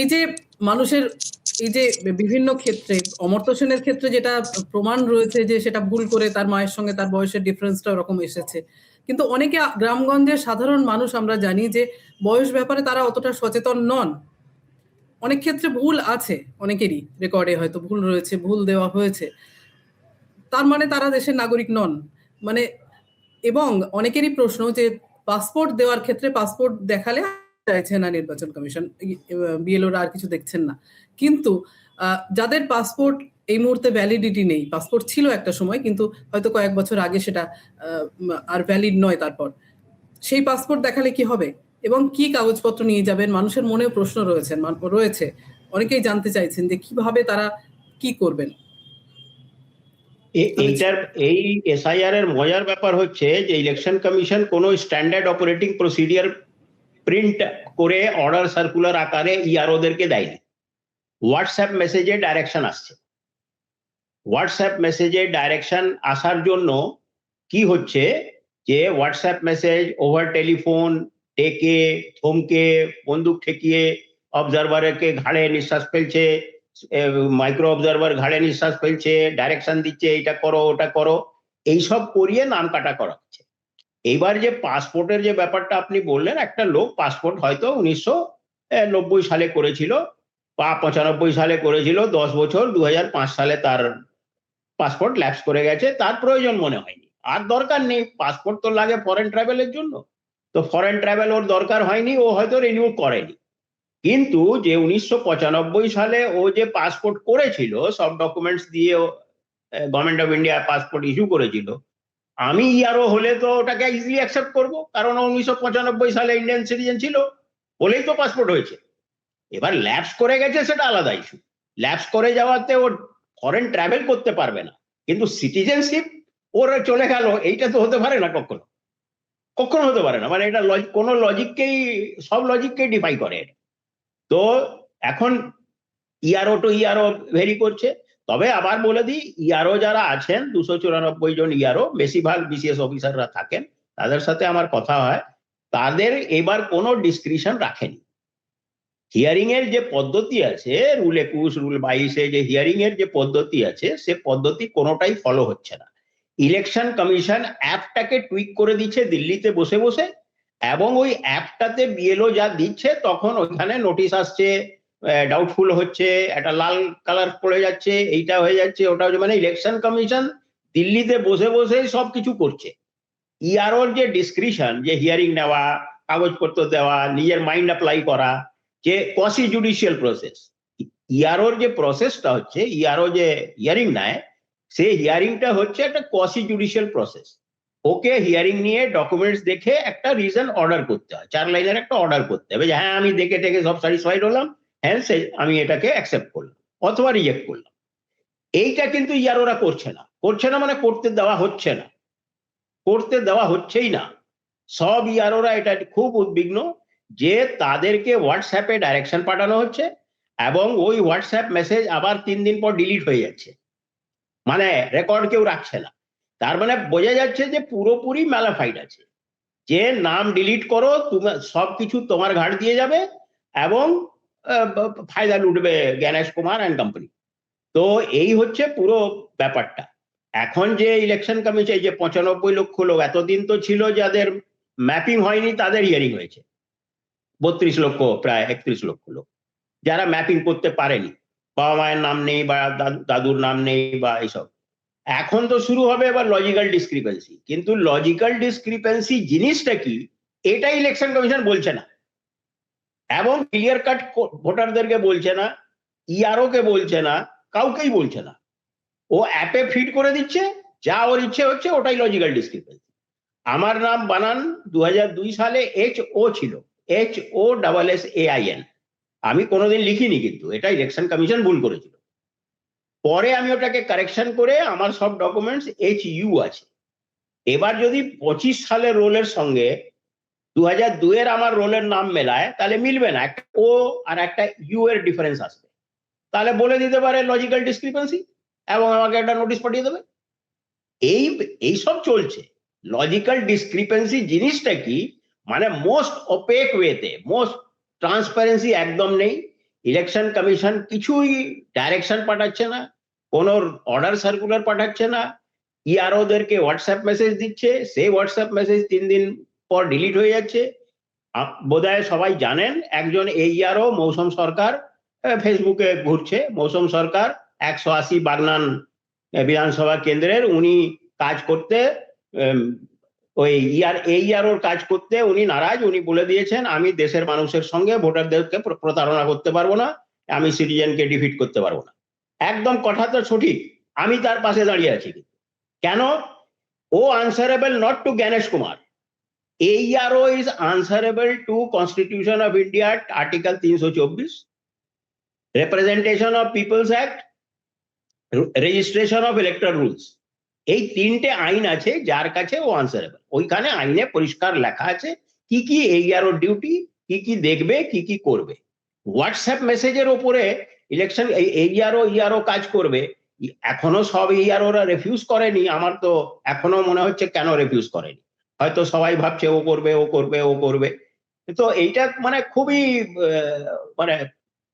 এই যে মানুষের এই যে বিভিন্ন ক্ষেত্রে, অমর্ত্য সেনের ক্ষেত্রে যেটা প্রমাণ রয়েছে যে সেটা ভুল করে তার মায়ের সঙ্গে তার বয়সের ডিফারেন্সটা ওরকম এসেছে। কিন্তু অনেকে গ্রামগঞ্জের সাধারণ মানুষ আমরা জানি যে বয়স ব্যাপারে তারা অতটা সচেতন নন। অনেক ক্ষেত্রে ভুল আছে অনেকেরই রেকর্ডে হয়তো ভুল রয়েছে, ভুল দেওয়া হয়েছে। তার মানে তারা দেশের নাগরিক নন। মানে এবং অনেকেরই প্রশ্ন যে পাসপোর্ট দেওয়ার ক্ষেত্রে পাসপোর্ট দেখালে চাইছে না নির্বাচন কমিশন। বিএলওরা আর কিছু দেখছেন না। কিন্তু যাদের পাসপোর্ট এই মুহূর্তে ভ্যালিডিটি নেই, পাসপোর্ট ছিল একটা সময়, কিন্তু হয়তো কয়েক বছর আগে সেটা আর ভ্যালিড নয় তারপর। সেই পাসপোর্ট দেখালে কি হবে? এবং কি কাগজপত্র নিয়ে যাবেন? মানুষের মনেও প্রশ্ন রয়েছে রয়েছে। অনেকেই জানতে চাইছেন যে কীভাবে তারা কি করবেন। এইটার, এই এসআইআর এর মজার ব্যাপার হচ্ছে যে ইলেকশন কমিশন কোন স্ট্যান্ডার্ড অপারেটিং প্রসিডিয়ার প্রিন্ট করে অর্ডার সার্কুলার আকারে ইয়ারোদেরকে দেয়নি। হোয়াটসঅ্যাপ মেসেজে ডাইরেকশন আসছে। হোয়াটসঅ্যাপ মেসেজে ডাইরেকশন আসার জন্য কি হচ্ছে যে হোয়াটসঅ্যাপ মেসেজ ওভার টেলিফোন টেকে, থমকে, বন্দুক ঠেকিয়ে অবজারভারকে ঘাড়ে নিঃশ্বাস ফেলছে মাইক্রো অবজারভার ঘাড়ে নিঃশ্বাস ফেলছে ডাইরেকশন দিচ্ছে, এইটা করো, ওটা করো, এইসব করিয়ে নাম কাটা করা হচ্ছে। এইবার যে পাসপোর্টের যে ব্যাপারটা আপনি বললেন, একটা লোক পাসপোর্ট হয়তো উনিশশো নব্বই সালে করেছিল বা পঁচানব্বই সালে করেছিল, দশ বছর দু হাজার পাঁচ সালে তার পাসপোর্ট ল্যাপস করে গেছে, তার প্রয়োজন মনে হয়নি। আর দরকার নেই পাসপোর্ট তো লাগে ফরেন ট্রাভেলের জন্য। তো ফরেন ট্রাভেল ওর দরকার হয়নি, ও হয়তো রিনিউ করেনি। কিন্তু যে উনিশশো পঁচানব্বই সালে ও যে পাসপোর্ট করেছিল, সব ডকুমেন্টস দিয়ে government of India passport issue করেছিল আমি ইয়ারও হলে তো ওটাকে ইজিলি অ্যাকসেপ্ট করব, কারণ উনিশশো পঁচানব্বই সালে ইন্ডিয়ান সিটিজেন ছিল, বলেই তো পাসপোর্ট হয়েছে। এবার ল্যাপস করে গেছে সেটা আলাদা ইস্যু ল্যাপস করে যাওয়াতে ও ফরেন ট্রাভেল করতে পারবে না। কিন্তু সিটিজেনশিপ ওর চলে গেল, এইটা তো হতে পারে না কখনো। কখনো হতে পারে না মানে এটা কোনো লজিককেই সব লজিককেই ডিফাই করে তো এখন ইয়ারও টু ইয়ারও ভেরি করছে। তবে আবার বলে দিই, ইয়ারও যারা আছেন, দুশো চুরানব্বই জন ইয়ারও, বেশিরভাগ বিসিএস অফিসাররা থাকেন, তাদের সাথে আমার কথা হয়, তাদের এবার কোনো ডিসক্রিপশন রাখেনি। হিয়ারিং এর যে পদ্ধতি আছে, রুল একুশ, রুল বাইশে যে হিয়ারিং এর যে পদ্ধতি আছে, সে পদ্ধতি কোনোটাই ফলো হচ্ছে না। ইলেকশন কমিশন অ্যাপটাকে টুইক করে দিচ্ছে দিল্লিতে বসে বসে, এবং ওই অ্যাপটাতে বিএলও যা দিচ্ছে, তখন ওইখানে নোটিশ আসছে ডাউটফুল হচ্ছে, একটা লাল কালার পড়ে যাচ্ছে, এইটা হয়ে যাচ্ছে, ওটা হচ্ছে মানে ইলেকশন কমিশন দিল্লিতে বসে বসে সব কিছু করছে ইয়ারোর যে ডিসক্রিপশন যে হিয়ারিং নেওয়া, কাগজপত্র দেওয়া, নিজের মাইন্ড অ্যাপ্লাই করা, যে কসি জুডিশিয়াল প্রসেস ইয়ারোর যে প্রসেসটা হচ্ছে ইয়ারো যে হিয়ারিং নেয় সেই হিয়ারিংটা হচ্ছে একটা quasi judicial process okay hearing নিয়ে ডকুমেন্টস দেখে একটা রিজন অর্ডার করতে হয়। চার লাইনের একটা অর্ডার করতে হবে যে হ্যাঁ আমি দেখে টেকে সব স্যাটিসফাইড হলাম। হ্যাঁ সে আমি এটাকে অ্যাকসেপ্ট করলাম, অথবা রিজেক্ট করলাম। এইটা কিন্তু ইয়ারোরা করছে না। করছে না মানে করতে দেওয়া হচ্ছে না। করতে দেওয়া হচ্ছেই না। সব ইয়ারোরা এটা খুব উদ্বিগ্ন যে তাদেরকে হোয়াটসঅ্যাপে ডাইরেকশন পাঠানো হচ্ছে এবং ওই হোয়াটসঅ্যাপ মেসেজ আবার তিন দিন পর ডিলিট হয়ে যাচ্ছে। মানে রেকর্ড কেউ রাখছে না। তার মানে বোঝা যাচ্ছে যে পুরোপুরি ম্যালাফাইড আছে। যে নাম ডিলিট করো, তুমি, সবকিছু তোমার ঘাট দিয়ে যাবে এবং ফায়দা লুটবে জ্ঞানেশ কুমার অ্যান্ড কোম্পানি তো এই হচ্ছে পুরো ব্যাপারটা। এখন যে ইলেকশন কমিশন যে পঁচানব্বই লক্ষ লোক, এতদিন তো ছিল যাদের ম্যাপিং হয়নি, তাদের হিয়ারিং হয়েছে। বত্রিশ লক্ষ, প্রায় একত্রিশ লক্ষ লোক। যারা ম্যাপিং করতে পারেনি, বাবা মায়ের নাম নেই বা দাদুর নাম নেই বা এইসব। এখন তো শুরু হবে এবার লজিক্যাল ডিসক্রিপেন্সি কিন্তু লজিক্যাল ডিসক্রিপেন্সি জিনিসটা কি? এটা ইলেকশন কমিশন বলছে না। এবং ক্লিয়ার কাট ভোটারদেরকে বলছে না ইআরও কে বলছে না, কাউকেই বলছে না। ও অ্যাপে ফিড করে দিচ্ছে, যা ওর ইচ্ছে হচ্ছে ওটাই লজিক্যাল ডিসক্রিপেন্সি আমার নাম বানান দুই হাজার দুই সালে এইচ ও ছিল H O double S A I N আমি কোনোদিন লিখিনি কিন্তু এটা ইলেকশন কমিশন ভুল করেছিল। পরে আমি ওটাকে কারেকশন করে আমার সব ডকুমেন্টস এইচ ইউ আছে। এবার যদি পঁচিশ সালের রোলের সঙ্গে দু হাজার দুয়ের আমার রোলের নাম মেলায়, তাহলে মিলবে না। একটা ও আর একটা ইউ এর ডিফারেন্স আসবে। তাহলে বলে দিতে পারে লজিক্যাল ডিসক্রিপেন্সি এবং আমাকে একটা নোটিশ পাঠিয়ে দেবে। এই এই সব চলছে। লজিক্যাল ডিসক্রিপেন্সি জিনিসটা কি? মানে মোস্ট ওপেক ওয়েতে মোস্ট ট্রান্সপারেন্সি একদম নেই। ইলেকশন কমিশন কিছুই ডাইরেকশন পাঠাচ্ছে না, কোনো অর্ডার সার্কুলার পাঠাচ্ছে না। ইআরওদেরকে হোয়াটসঅ্যাপ মেসেজ দিচ্ছে, সেই হোয়াটসঅ্যাপ মেসেজ তিন দিন পর ডিলিট হয়ে যাচ্ছে। বোধহয় সবাই জানেন, একজন এই এইআরও মৌসুম সরকার ফেসবুকে ঘুরছে। মৌসুম সরকার একশো আশি বাগনান বিধানসভা কেন্দ্রের, উনি কাজ করতে ওই ইয়ার এইআরওর কাজ করতে উনি নারাজ। উনি বলে দিয়েছেন, আমি দেশের মানুষের সঙ্গে ভোটারদেরকে প্রতারণা করতে পারব না, আমি সিটিজেনকে ডিফিট করতে পারব না। একদম কথা তো সঠিক, আমি তার পাশে দাঁড়িয়ে আছি। কেন? ও answerable not to Gyanesh Kumar AERO is answerable to Constitution of India, Article 324, Representation of People's Act, Registration of Electoral Rules. এই তিনটে আইন আছে যার কাছে ও আনসারেবল ওইখানে আইনে পরিষ্কার লেখা আছে কি কি এইআরও ডিউটি কি কি দেখবে কি কি করবে। হোয়াটসঅ্যাপ মেসেজের ওপরে ইলেকশন এইআরও ইআরও কাজ করবে। এখনও সব এইআরওরা রেফিউজ করেনি আমার তো এখনও মনে হচ্ছে কেন রেফিউজ করেনি। হয়তো সবাই ভাবছে ও করবে ও করবে ও করবে। তো এইটা মানে খুবই মানে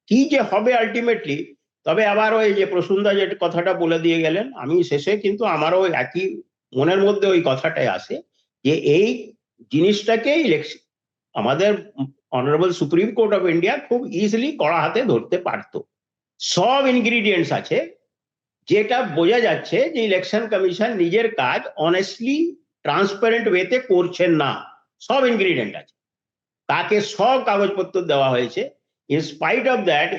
কি যে হবে আলটিমেটলি তবে আবার ওই যে প্রসুন্দা যে কথাটা বলে দিয়ে গেলেন, আমি শেষে কিন্তু আমারও একই মনের মধ্যে ওই কথাটাই আসে যে এই জিনিসটাকে ইলেকশন আমাদের honourable supreme court of India খুব ইজিলি কড়া হাতে ধরতে পারতো। সব ইনগ্রিডিয়েন্টস আছে, যেটা বোঝা যাচ্ছে যে ইলেকশন কমিশন নিজের কাজ অনেস্টলি ট্রান্সপারেন্ট ওয়েতে করছেন না। সব ইনগ্রিডিয়েন্ট আছে। তাকে সব কাগজপত্র দেওয়া হয়েছে। ইন স্পাইট অফ দ্যাট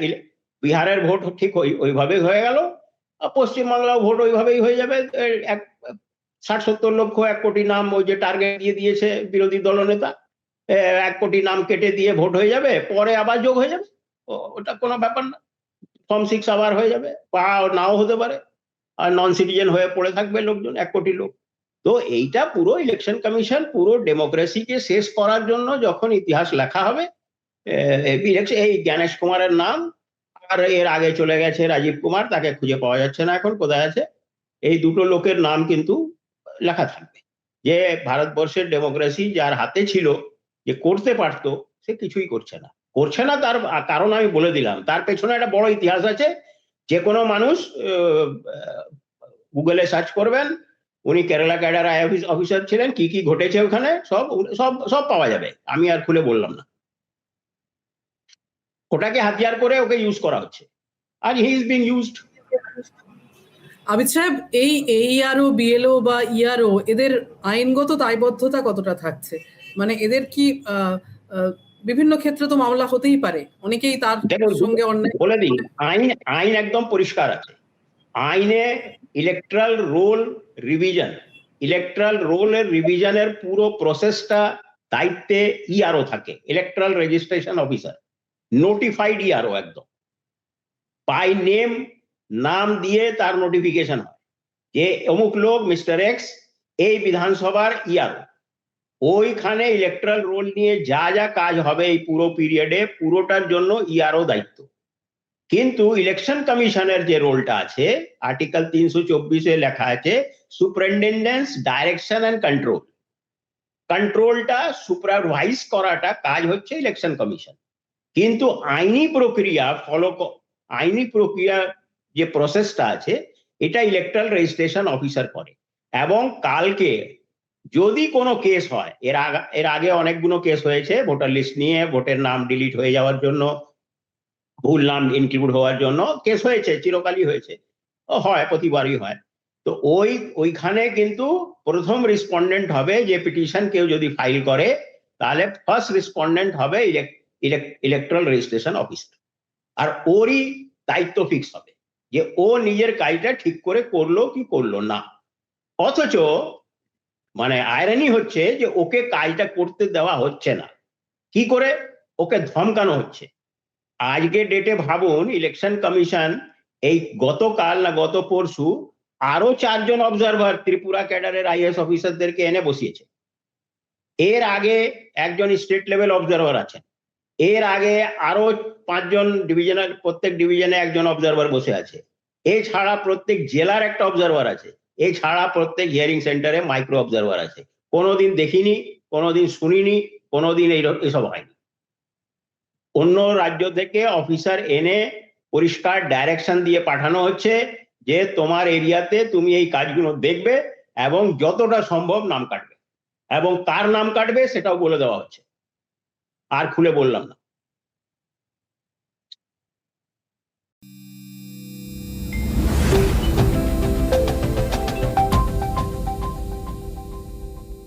বিহারের ভোট ঠিক ওই- ওইভাবে হয়ে গেল। পশ্চিমবাংলাও ভোট ওইভাবেই হয়ে যাবে। এক, ষাট সত্তর লক্ষ, এক কোটি নাম ওই যে টার্গেট দিয়ে দিয়েছে বিরোধী দলনেতা। এক কোটি নাম কেটে দিয়ে ভোট হয়ে যাবে। পরে আবার যোগ হয়ে যাবে। ওটা কোনো ব্যাপার না। ফর্ম সিক্স আবার হয়ে যাবে। বা নাও হতে পারে। আর নন সিটিজেন হয়ে পড়ে থাকবে লোকজন, এক কোটি লোক। তো এইটা পুরো ইলেকশন কমিশন পুরো ডেমোক্রেসিকে শেষ করার জন্য যখন ইতিহাস লেখা হবে এই জ্ঞানেশ কুমারের নাম, আর এর আগে চলে গেছে রাজীব কুমার, তাকে খুঁজে পাওয়া যাচ্ছে না এখন, কোথায় আছে? এই দুটো লোকের নাম কিন্তু লেখা থাকবে। যে ভারতবর্ষের ডেমোক্রেসি যার হাতে ছিল, যে করতে পারতো, সে কিছুই করছে না। করছে না তার কারণ আমি বলে দিলাম। তার পেছনে একটা বড় ইতিহাস আছে, যে কোনো মানুষ গুগলে সার্চ করবেন উনি Kerala cadre I office officer ছিলেন কি কি ঘটেছে ওখানে? সব সব সব পাওয়া যাবে। আমি আর খুলে বললাম না। ওটাকে হাতিয়ার করে ওকে ইউজ করা হচ্ছে। আর he is being used Abid Saheb এই এইআরও বিএলও বা ইআরও এদের আইনগত দায়বদ্ধতা কতটা থাকছে? মানে এদের কি বিভিন্ন ক্ষেত্রে তো মামলা হতেই পারে। অনেকেই তার সঙ্গে অন্যায় বলে দিই আইন আইন একদম পরিষ্কার আছে। আইনে ইলেকট্রাল রোল রিভিশন ইলেকট্রাল রোলের রিভিশনের পুরো প্রসেসটা দায়িত্বে ইআরও থাকে electoral registration officer notified ERO একদম। বাই নেম নাম দিয়ে তার নোটিফিকেশন হয় যে অমুক লোক মিস্টার এক্স এই বিধানসভার ইআরও ওইখানে ইলেকট্রাল রোল নিয়ে যা যা কাজ হবে এই পুরো পিরিয়ডে পুরোটার জন্য ইআরও দায়িত্ব। কিন্তু ইলেকশন কমিশনের যে রোলটা আছে আর্টিকেল তিনশো চব্বিশে লেখা আছে সুপারিনটেন্ডেন্স ডাইরেকশন অ্যান্ড কন্ট্রোল কন্ট্রোলটা সুপারভাইজ করাটা কাজ হচ্ছে ইলেকশন কমিশন কিন্তু আইনি প্রক্রিয়া ফলো আইনি প্রক্রিয়া যে প্রসেসটা আছে, এটা ইলেকট্রাল রেজিস্ট্রেশন অফিসার করে। এবং কালকে যদি কোনো কেস হয়, এর আগে এর আগে অনেকগুলো কেস হয়েছে ভোটার লিস্ট নিয়ে ভোটের নাম ডিলিট হয়ে যাওয়ার জন্য ভুল নাম ইনক্লুড হওয়ার জন্য কেস হয়েছে, চিরকালই হয়েছে। হয়, প্রতিবারই হয়। তো ওই, ওইখানে কিন্তু প্রথম রেসপন্ডেন্ট হবে যে পিটিশন কেউ যদি ফাইল করে, তাহলে ফার্স্ট রেসপন্ডেন্ট হবে ইলেকট্রাল রেজিস্ট্রেশন অফিসার আর ওরই দায়িত্ব ফিক্স হবে, যে ও নিজের কাজটা ঠিক করে করল কি করল না। অথচ মানে আয়রানি হচ্ছে যে ওকে কাজটা করতে দেওয়া হচ্ছে না। কি করে? ওকে ধমকানো হচ্ছে। আজকে ডেটে ভাবুন ইলেকশন কমিশন এই গতকাল না গত পরশু আরও চারজন অবজারভার ত্রিপুরা ক্যাডারের আইএস অফিসারদেরকে এনে বসিয়েছে। এর আগে একজন স্টেট লেভেল অবজারভার আছেন। এর আগে আরও পাঁচজন ডিভিশনাল প্রত্যেক ডিভিশনে একজন অবজারভার বসে আছে। এছাড়া প্রত্যেক জেলার একটা অবজারভার আছে। এছাড়া প্রত্যেক হিয়ারিং সেন্টারে মাইক্রো অবজারভার আছে। কোনোদিন দেখিনি, কোনোদিন শুনিনি, কোনোদিন এই এসব হয়নি। অন্য রাজ্য থেকে অফিসার এনে পরিষ্কার ডাইরেকশন দিয়ে পাঠানো হচ্ছে যে তোমার এরিয়াতে তুমি এই কাজগুলো দেখবে এবং যতটা সম্ভব নাম কাটবে। এবং কার নাম কাটবে সেটাও বলে দেওয়া হচ্ছে। আর খুলে বললাম না।